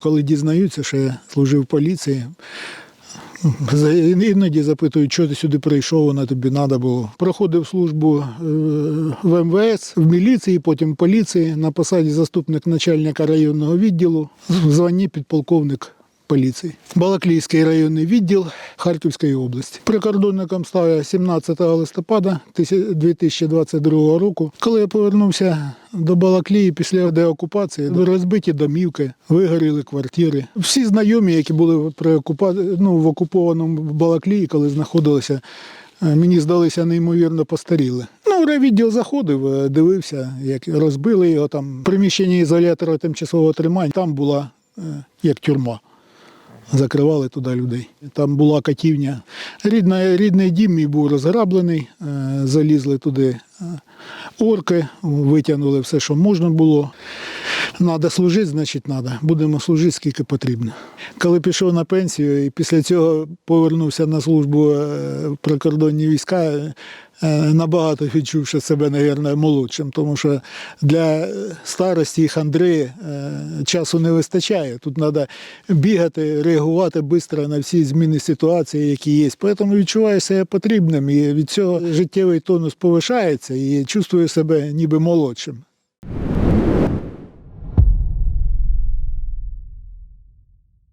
Коли дізнаються, що я служив поліції, іноді запитують, що ти сюди прийшов, вона тобі треба було. Проходив службу е, в МВС, в міліції, потім в поліції на посаді заступник начальника районного відділу, в підполковник поліції. Балаклійський районний відділ Харківської області. Прикордонником став я 17 листопада 2022 року. Коли я повернувся до Балаклії після деокупації, розбиті домівки, вигоріли квартири. Всі знайомі, які були при окупа... ну, в окупованому Балаклії, коли знаходилися, е, мені здалися неймовірно постаріли. Ну, райвідділ заходив, е, дивився, як розбили його там. Приміщення ізолятора тимчасового тримання, там була е, як тюрма. Закривали туди людей. Там була катівня. Рідна, рідний дім мій був розграблений, е, залізли туди е, орки, витягнули все, що можна було. Надо служити, значить треба. Будемо служити скільки потрібно. Коли пішов на пенсію і після цього повернувся на службу е, прикордонні війська, е, набагато відчувши себе, мабуть, молодшим, тому що для старості і хандри е, часу не вистачає. Тут треба бігати, реагувати швидко на всі зміни ситуації, які є. Тому відчуваю себе потрібним і від цього життєвий тонус повишається і чувствую себе ніби молодшим.